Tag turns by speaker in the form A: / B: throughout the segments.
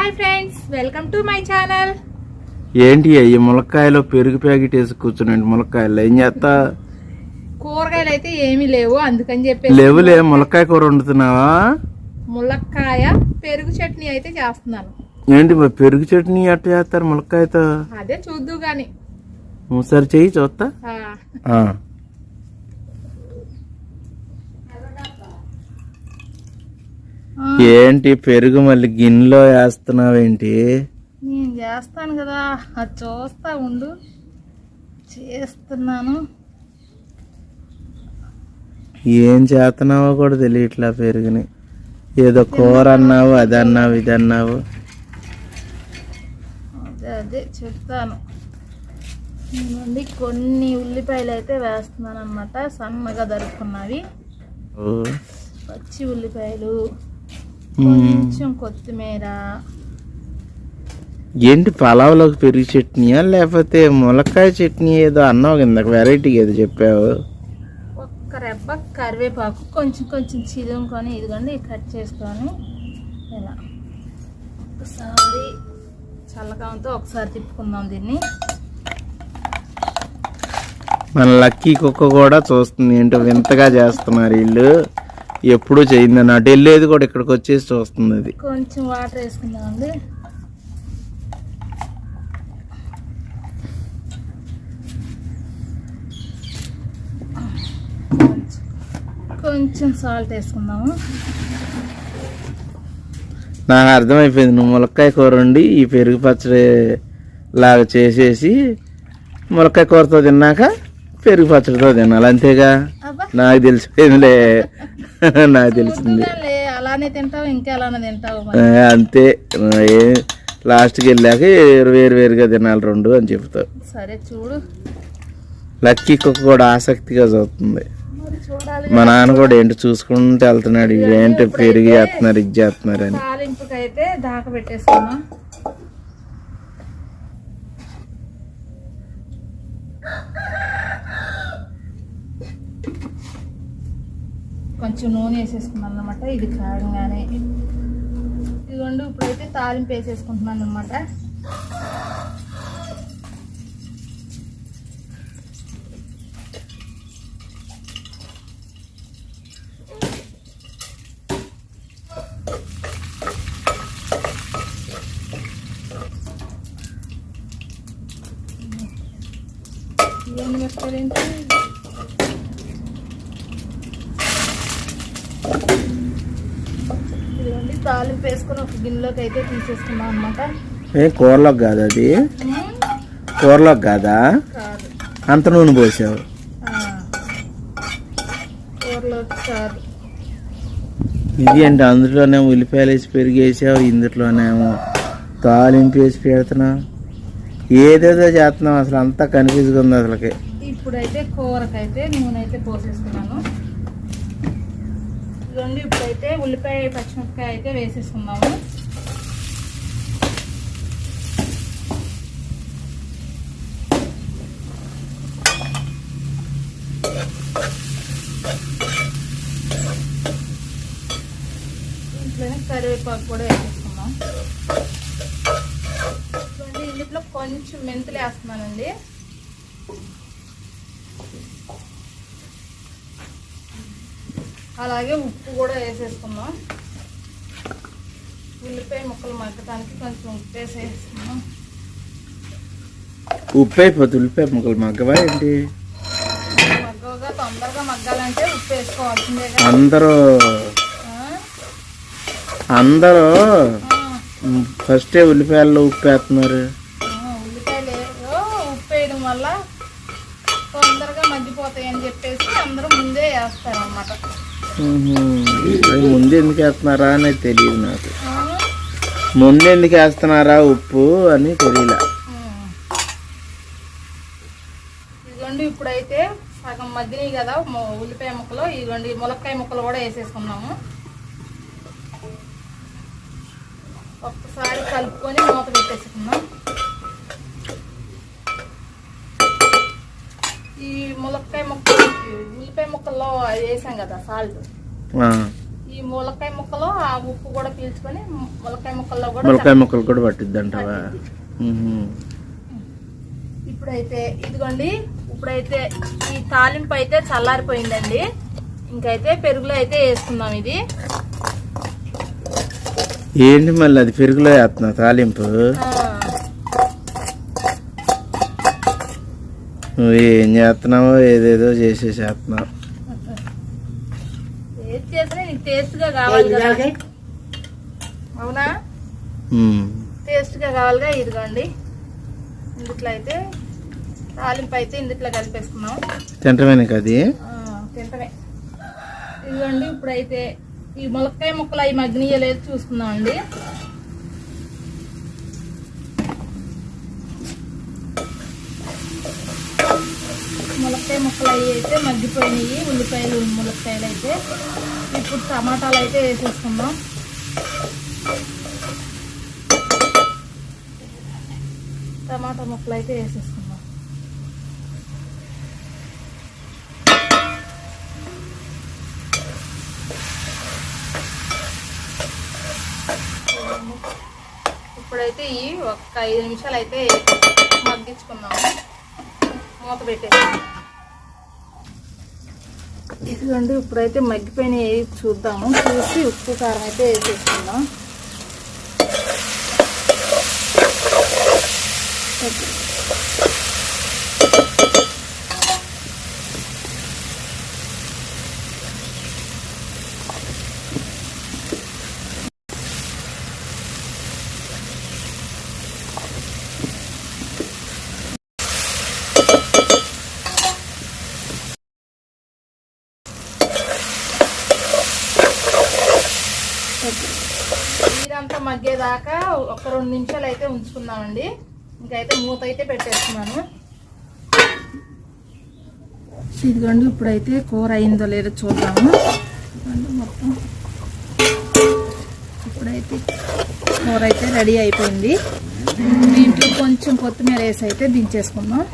A: Hi friends welcome to my channel
B: ఏంటి అయ్యి ములక్కాయలో పెరుగు ప్యాకెట్ వేసి కూర్చున్నాండి. ములక్కాయలు ఏం చేస్తా?
A: కూరగాయలు అయితే ఏమీ లేవు అందుకని చెప్పేసి
B: లేవులే ములక్కాయ కూర వండుతున్నావా?
A: ములక్కాయ పెరుగు చట్నీ అయితే చేస్తున్నాను.
B: ఏంటి మరి పెరుగు చట్నీ అట్ట చేస్తారు ములక్కాయతో?
A: అదే చూద్దు గాని
B: ఒకసారి చెయ్యి చూస్తా
A: ఆ,
B: ఆ.
A: ఆ,
B: ఏంటి పెరుగు మళ్ళీ గిన్నెలో వేస్తున్నావేంటి?
A: నేను చేస్తాను కదా అది చూస్తా ఉండు. చేస్తున్నాను.
B: ఏం చేస్తున్నావో కూడా తెలియట్లా పెరుగుని. ఏదో కూర అన్నావు అది అన్నావు ఇది అన్నావు.
A: అదే అదే చెప్తాను. నుండి కొన్ని ఉల్లిపాయలు అయితే వేస్తున్నాను అనమాట సన్నగా దరుక్కున్నవి. పచ్చి ఉల్లిపాయలు. కొంచెం కొత్తిమీర.
B: ఏంటి పలావ్లోకి పెరుగు చట్నీయా లేకపోతే ములక్కాయ చట్నీ ఏదో అన్నావు కింద వెరైటీ ఏదో చెప్పావు.
A: ఒక్క రెబ్బ కరివేపాకు కొంచెం కొంచెం చిలుముకొని ఇదిగోండి కట్ చేసుకొని ఇలా. ఒకసారి చల్లకాంతో ఒకసారి తిప్పుకుందాం దీన్ని.
B: మన లక్కీ కుక్క కూడా చూస్తుంది ఏంటో వింతగా చేస్తున్నారు వీళ్ళు. ఎప్పుడు చేయిందని అటు వెళ్ళేది కూడా ఇక్కడికి వచ్చేసి చూస్తుంది అది.
A: కొంచెం వాటర్ వేసుకుందామండి కొంచెం- కొంచెం సాల్ట్ వేసుకుందాము.
B: నాకు అర్థమైపోయింది నువ్వు ములక్కాయ కూర వండి ఈ పెరుగు పచ్చడి లాగా చేసేసి ములక్కాయ కూరతో తిన్నాక పెరుగు పచ్చడితో తినాలి అంతేగా? నాకు తెలిసిపోయిందిలే నాకు తెలిసింది.
A: అలానే తింటావు ఇంకా అలానే తింటావు
B: ఆ,
A: మరి
B: అంతే లాస్ట్కి వెళ్ళాక వేరు వేరుగా తినాలి రెండు అని చెప్తావు.
A: సరే చూడు.
B: లక్కీ కుక్క కూడా ఆసక్తిగా
A: చూడాలి
B: మా నాన్న కూడా ఏంటి చూసుకుంటూ వెళ్తున్నాడు ఏంటి పెరిగి చేస్తున్నారు ఇది చేస్తున్నారు అని.
A: దాక పెట్టేసుకున్నాం కొంచెం నూనె వేసేసుకున్నాను అనమాట ఇది కాగంగానే ఇదిగోండి ఇప్పుడైతే తాలింపు వేసేసుకుంటున్నాను అనమాట ఇవన్నీ మిరపకాయలేంటి తాలింపు వేసుకొని ఒక గిన్నెలోకి అయితే తీసేసుకున్నాం అనమాట
B: ఏ కూరలోకి కాదు అది? కూరలోకి కాదా? అంత నూనె పోసావు.
A: ఆ. కూరలోకి కాదు.
B: ఇది అంటే అందులోనే ఉల్లిపాయలు వేసి పెరిగేసావు ఇందులోనేమో తాలింపు వేసి పెడుతున్నావు. ఏదేదో చేస్తున్నావు అసలు అంతా కన్ఫ్యూజ్గా ఉంది అసలుకి.
A: ఇప్పుడైతే కూరకైతే నూనె అయితే పోసేసుకున్నాను. ఇదిగోండి ఇప్పుడైతే ఉల్లిపాయ పచ్చిమిరపకాయ అయితే వేసేసుకున్నాము ఇంట్లోనే కరివేపాకు కూడా వేసేసుకున్నాం ఇదిగోండి ఇందులో కొంచెం మెంతులు వేస్తున్నానండి. అలాగే ఉప్పు కూడా వేసేసుకుందాం. ఉల్లిపాయ ముక్కలు మగ్గటానికి కొంచెం ఉప్పు వేసేసుకుందాం.
B: ఉప్పు అయిపోతుంది ఉల్లిపాయ ముక్కలు మగ్గవా ఏంటి?
A: మగ్గగా తొందరగా మగ్గాలంటే ఉప్పు వేసుకోవాల్సిందే
B: అందరూ? అందరూ ఫస్టే ఉల్లిపాయల్లో ఉప్పు వేస్తున్నారు.
A: ఉల్లిపాయలు ఉప్పు వేయడం వల్ల తొందరగా మగ్గిపోతాయి అని చెప్పేసి అందరూ ముందే వేస్తారు అన్నమాట
B: ముందు ఎందుకు వేస్తున్నారా అనేది తెలియదు నాకు. ముందు ఎందుకు వేస్తున్నారా ఉప్పు అని తెలియలే
A: ఇదిగోండి ఇప్పుడైతే సగం మగ్గినాయి కదా ఉల్లిపాయ ముక్కలు. ఇదిగోండి ములక్కాయ ముక్కలు కూడా వేసేసుకున్నాము. ఒక్కసారి కలుపుకొని మూత పెట్టేసుకున్నాం ఈ ములక్కాయ ముక్క ఈ ఉల్లిపాయ ముక్కల్లో వేసాం కదా సాల్ట్. ఈ ములక్కాయ ముక్కలో ఆ ఉప్పు కూడా పీల్చుకొని ములక్కాయ ముక్కల్లో కూడా
B: ములకాయ ముక్కలు కూడా పట్టిద్ది. అంటావా
A: ఇప్పుడైతే ఇదిగోండి ఇప్పుడైతే ఈ తాలింపు అయితే చల్లారిపోయిందండి. ఇంకైతే పెరుగులో అయితే వేసుకుందాం ఇది.
B: ఏంటి మళ్ళీ అది పెరుగులో వేస్తున్నా తాలింపు? నువ్వు ఏం చేస్తున్నావో ఏదేదో చేసేసేస్తున్నావు.
A: టేస్ట్గా కావాలి కదా. అవునా?
B: ఉమ్.
A: టేస్ట్గా కావాలిగా ఇదిగోండి. ఇందుట్లో అయితే తాలింపు అయితే ఇందుట్లో కలిపేసుకున్నాం.
B: తింటమేనా అది.
A: ఆ, తింటమే. ఇదిగోండి ఇప్పుడైతే ఈ ములక్కాయ ముక్కలు అవి మగ్నియలేదు చూసుకుందాం అండి ములక్కాయ ముక్కలు అవి అయితే మగ్గిపోయినాయి ఉల్లిపాయలు ములక్కాయలు అయితే. ఇప్పుడు టమాటాలు అయితే వేసేసుకుందాం. టమాటా ముక్కలు అయితే వేసేసుకుందాం. ఇప్పుడైతే ఈ ఒక ఐదు నిమిషాలు అయితే మగ్గించుకుందాం మూత పెట్టేసి ఇదిగోండి ఇప్పుడైతే మగ్గిపోయినాయి చూద్దాము. చూసి ఉప్పు కారం అయితే వేసేసుకుందాం. ఒక రెండు నిమిషాలు అయితే ఉంచుకుందామండి. ఇంకైతే మూత అయితే పెట్టేస్తున్నాను. ఇదిగోండి ఇప్పుడైతే కూర అయిందో లేదో చూద్దాము. మొత్తం ఇప్పుడైతే కూర అయితే రెడీ అయిపోయింది. దీంట్లో కొంచెం కొత్తిమీర వేసి అయితే దించేసుకుందాం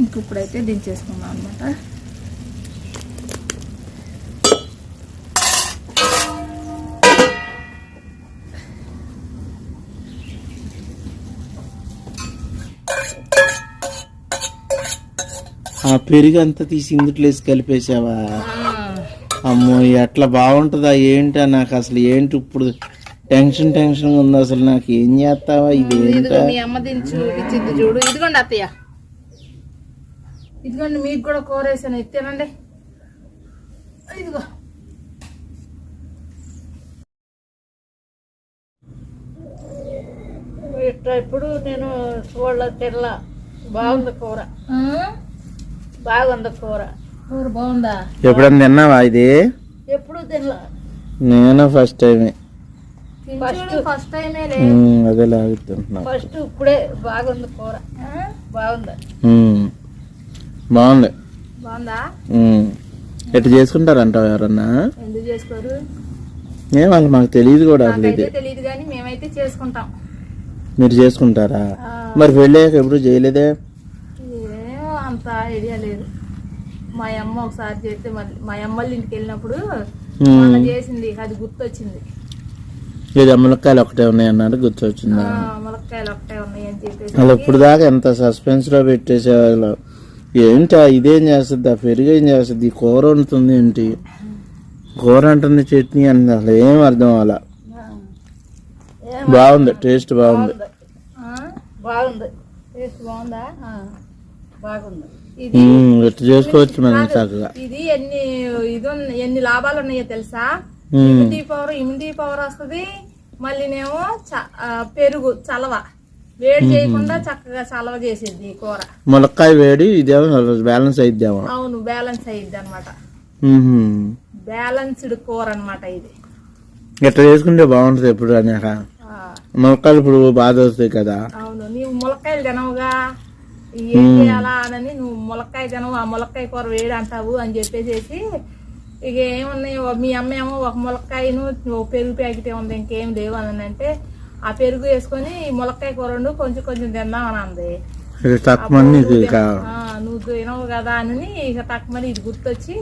A: ఇంక ఇప్పుడైతే దించేసుకుందాం అనమాట
B: ఆ పెరుగు అంతా తీసి ఇందుట్లో వేసి కలిపేసావా? అమ్మో ఎట్లా బాగుంటుందా? ఏంటా నాకు అసలు? ఏంటి ఇప్పుడు టెన్షన్ టెన్షన్ ఉంది అసలు నాకు? ఏం చేస్తావా? ఇది ఏంటా
A: చూడు. ఇదిగోండి అత్తయ్య. ఇదిగోండి మీకు కూడా కూర వేసాను. ఇది తినండి. ఇదిగో.
C: ఇట్లా ఇప్పుడు నేను చూడ తినలా. బాగుంది కూర.
A: ఆ?
C: బాగుంది కూర.
A: కూర బాగుందా?
B: ఎప్పుడన్నా తిన్నావా ఇది?
C: ఎప్పుడు తినలా.
B: నేను ఫస్ట్ టైమే
A: ఫస్ట్ ఫస్ట్ టైమే
B: అదే లాగుతుంటున్నా
C: ఫస్ట్ ఇప్పుడే బాగుంది కూర.
A: ఆ?
C: బాగుంది.
B: బాగుంది.
A: బాగుందా.
B: ఎట్లా చేసుకుంటారంటావు ఎవరన్నా?
A: ఎందుకు చేసుకోరు?
B: ఏం వాళ్ళు మాకు తెలియదు కూడా అసలు ఇది.
A: తెలియదు కానీ మేమైతే చేసుకుంటాం.
B: మీరు చేసుకుంటారా? మరి పెళ్ళాక ఎప్పుడు చేయలేదే?
A: ఏమో అంత ఐడియా లేదు. మా అమ్మ ఒకసారి చేస్తే మళ్ళీ మా అమ్మ వాళ్ళ ఇంటికి వెళ్ళినప్పుడు. మొన్న చేసింది. అది గుర్తొచ్చింది.
B: ఇది ములక్కాయలు ఒకటే ఉన్నాయి అన్నారు గుర్తొచ్చిందా?
A: ములక్కాయలు ఒకటే ఉన్నాయి అని చెప్పేసి
B: వాళ్ళు ఇప్పుడు దాకా ఎంత సస్పెన్స్లో పెట్టేసేవాళ్ళు. ఏంటా ఇదేం చేస్తుంది ఆ పెరుగు ఏం చేస్తుంది ఈ కూర వండుతుంది ఏంటి? కూర అంటుంది చట్నీ అంటుంది అసలు ఏం అర్థం అవ్వాల. బాగుంది టేస్ట్ బాగుంది.
C: బాగుంది.
A: టేస్ట్ బాగుందా?
C: బాగుంది.
B: ఇట్లా చేసుకోవచ్చు మనం చక్కగా?
A: ఇది ఎన్ని ఇది ఎన్ని లాభాలు ఉన్నాయో తెలుసా? ఇమ్యూనిటీ పవర్ ఇమ్యూనిటీ పవర్ వస్తుంది మళ్ళీనేమో పెరుగు చలవ. వేడి చేయకుండా చక్కగా చలవ చేసేది కూర.
B: ములక్కాయ వేడి ఇదేమో బ్యాలెన్స్ అయిద్దామో.
A: అవును బ్యాలెన్స్ అయ్యిద్ది అనమాట. బ్యాలెన్స్డ్ కూర అన్నమాట ఇది.
B: ఇట్లా చేసుకుంటే బాగుంటుంది ఎప్పుడు అనేక. ములక్కాయలు ఇప్పుడు బాధ వస్తాయి కదా.
A: అవును నీవు ములక్కాయలు తినవుగా. ఏం చేయాలా అని నువ్వు ములక్కాయ తినవు ఆ ములక్కాయ కూర వేడి అంటావు అని చెప్పేసి ఇక ఏమున్నాయి మీ అమ్మ ఏమో ఒక ములక్కాయను పెరుగు ప్యాకెట్ ఉంది ఇంకేం లేవు అని అంటే ఆ పెరుగు వేసుకొని ములక్కాయ కూర కొంచెం కొంచెం తిందాం అని అంది
B: ఇక తక్కువ నీకు ఇక
A: ఆ, నువ్వు తినవు కదా అని ఇక తక్కువ ఇది గుర్తొచ్చి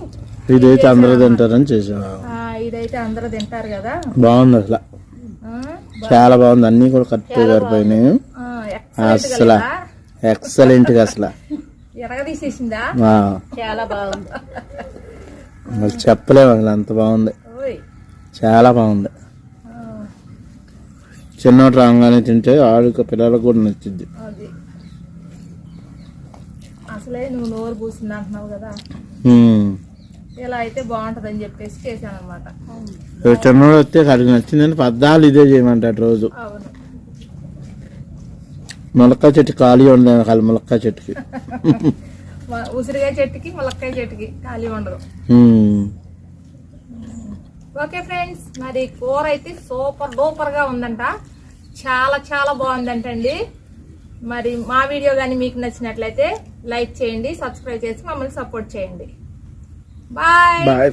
B: ఇదైతే అందరూ తింటారని చేసావా
A: ఆ, ఇదైతే అందరూ తింటారు కదా.
B: బాగుంది అసలు. చాలా బాగుంది. అన్ని కూడా కరెక్ట్ సరిపోయినాయి అసలు? ఎక్సలెంట్గా అసలు.
A: ఎరగదీసేసిందా?
C: చాలా బాగుంది.
B: చెప్పలేము అసలు అంత బాగుంది. చాలా బాగుంది. చిన్నోటి రాగానే తింటే ఆడుక పిల్లలకు కూడా నచ్చింది
A: అసలే నువ్వు నోరు పూసింది అంటున్నావు కదా. ఇలా అయితే బాగుంటదని చెప్పేసి చేశాను అనమాట
B: చిన్నోడు వస్తే కడిగి నచ్చిందని పద్దాలు ఇదే చేయమంటాడు రోజు. ములక్కాయ చెట్టు ఖాళీ ఉండదు కాదు ములక్కాయ చెట్టుకి.
A: ఉసిరికాయ చెట్టుకి ములక్కాయ చెట్టుకి ఖాళీ ఉండదు. ఓకే ఫ్రెండ్స్ మరి కూర అయితే సూపర్ డూపర్గా ఉందంట. చాలా చాలా బాగుందంటండి మరి మా వీడియో కానీ మీకు నచ్చినట్లయితే లైక్ చేయండి సబ్స్క్రైబ్ చేసి మమ్మల్ని సపోర్ట్ చేయండి. Bye
C: bye